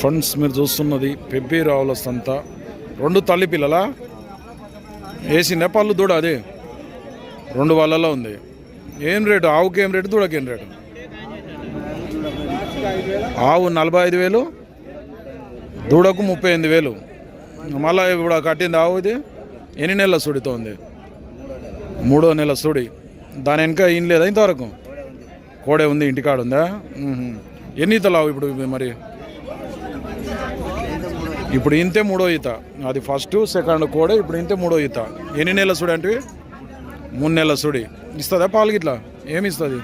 Friends మీరు చూస్తున్నది పెబ్బి రావుల సంత. రెండు తల్లి పిల్లలా? ఏసీ నేపాల్ దూడ అది. రెండు వాళ్ళలో ఉంది. ఏం రేటు? ఆవుకి ఏం రేటు? దూడకి ఏం రేటు? ఆవు నలభై ఐదు వేలు దూడకు ముప్పై ఎనిమిది వేలు. మళ్ళీ ఇప్పుడు కట్టింది ఆవు ఇది. ఎన్ని నెలల సుడితో ఉంది మూడో నెల సుడి. దాని వెనక ఏం లేదా ఇంతవరకు? కోడే ఉంది ఇంటికాడ ఉందా? ఎన్ని తలావు ఇప్పుడు మరి? ఇప్పుడు ఇంతే మూడో ఈత. అది ఫస్ట్ సెకండ్ కూడా ఇప్పుడు ఇంతే మూడో ఈత. ఎన్ని నెలల సుడి అంటే మూడు నెలల సుడి. ఇస్తుందా పాలు గిట్లా? ఏమి ఇస్తుంది?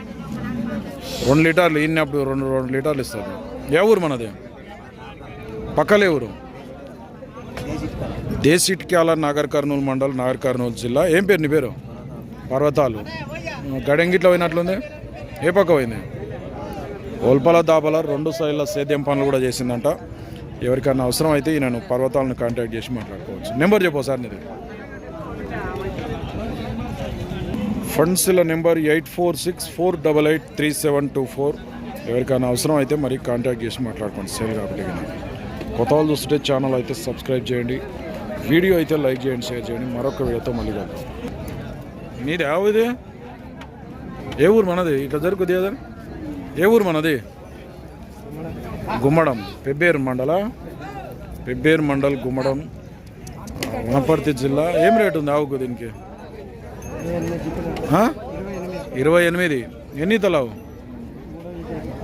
రెండు లీటర్లు ఇన్నప్పుడు రెండు రెండు లీటర్లు ఇస్తుంది. ఏ ఊరు మనది? పక్కలే ఊరు. దేశిట్క్యాల నాగర్ కర్నూలు మండల్ నాగర్ కర్నూలు జిల్లా. ఏం పేరు నీ పేరు? పర్వతాలు. గడెంగిట్లో పోయినట్లుంది? ఏ పక్క పోయింది? ఓల్పల దాపల రెండు సైడ్ల సేద్యం పనులు కూడా చేసిందంట. ఎవరికైనా అవసరం అయితే నేను పర్వతాలను కాంటాక్ట్ చేసి మాట్లాడుకోవచ్చు. నెంబర్ చెప్పు సార్ నీది. ఫండ్స్ల number eight four six four double eight three seven two four ఎవరికైనా అవసరం అయితే మరి కాంటాక్ట్ చేసి మాట్లాడుకోండి సేల్ కాబట్టి. కొత్త వాళ్ళు చూస్తుంటే ఛానల్ అయితే సబ్స్క్రైబ్ చేయండి. వీడియో అయితే లైక్ చేయండి షేర్ చేయండి. మరొక వీడియోతో మళ్ళీ కలుద్దాం. నీది ఏ ఊరు మనది? ఇట్లా జరుగుతుంది ఏ ఊరు మనది? గుమ్మడం పెబ్బేరు మండల పెబ్బేరు మండల్ గుమ్మడం వనపర్తి జిల్లా. ఏం రేటు ఉంది ఆవుకు దీనికి? ఇరవై ఎనిమిది. ఎన్ని ఈతలావు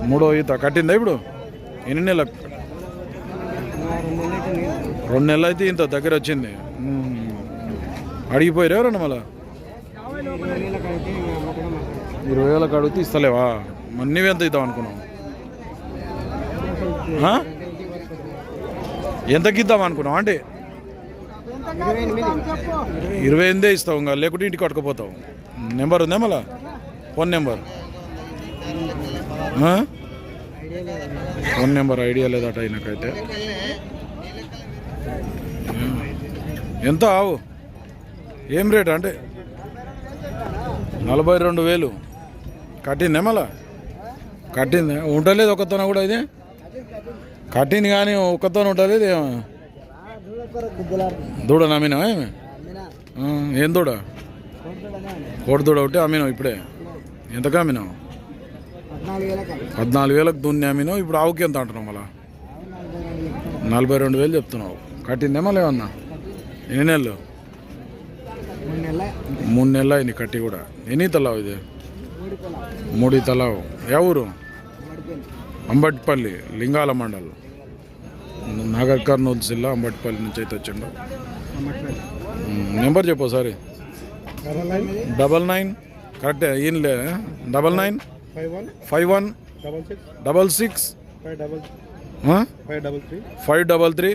మూడో ఈత. కట్టిందా ఇప్పుడు? ఎన్ని నెలలు? రెండు నెలలు అయితే ఇంత దగ్గర వచ్చింది. అడిగిపోయారు ఎవరన్నా మళ్ళా? ఇరవై వేలకు అడిగితే ఇస్తలేవా? మరి నువ్వెంత ఇద్దాం అనుకున్నావు? ఎంతకి ఇద్దాం అనుకున్నావు అంటే ఇరవై ఎనిమిదే ఇస్తావు ఇంకా లేకుంటే ఇంటికి కట్టుకుపోతావు నెంబర్ ఉందా మళ్ళా? Phone number? Phone number idea లేదట ఆయనకైతే ఎంత ఆవు? ఏం రేట్ అంటే నలభై రెండు వేలు. కట్టిందే మళ్ళా? కట్టింది? ఉండలేదు ఒకతోన కూడా ఇది? కట్టింది కానీ ఒక్కతో ఏమో దూడ నమ్మినావా ఏమి? ఏం దూడ? కోడి దూడ ఒకటి అమ్మినావు ఇప్పుడే. ఎంతకు అమ్మినావు? పద్నాలుగు వేలకు దున్ని అమ్మినావు ఇప్పుడు ఆవుకి ఎంత అంటున్నావు మళ్ళా? నలభై రెండు వేలు చెప్తున్నావు. కట్టిందే మళ్ళీ ఏమన్నా ఎన్ని నెలలు? మూడు నెలలు అయింది కట్టి కూడా. ఎన్ని తలావు ఇది? మూడు తలావు. ఏ ఊరు? అంబట్పల్లి లింగాల మండల్. నాగర్ కర్నూలు జిల్లా అంబట్పల్లి నుంచి అయితే వచ్చిండు. నెంబర్ చెప్పు ఒకసారి. Double nine. కరెక్టే ఏం లే double nine. Five one. Five one. Double six. Five double three.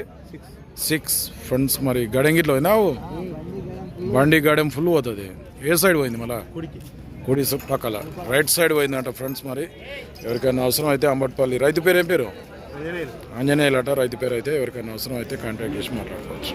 Six. Friends మరి గడెంగిట్లో పోయినావు బండి గడెం ఫుల్ పోతుంది. ఏ సైడ్ పోయింది మళ్ళా? కుడి పక్కల. రైట్ సైడ్ పోయిందంట ఫ్రెండ్స్ మరి. ఎవరికైనా అవసరం అయితే అంబట్పల్లి. రైతు పేరు ఏం పేరు? ఆంజనేయులు. అట రైతు పేరు అయితే ఎవరికైనా అవసరం అయితే కాంటాక్ట్ చేసి మాట్లాడుకోవచ్చు.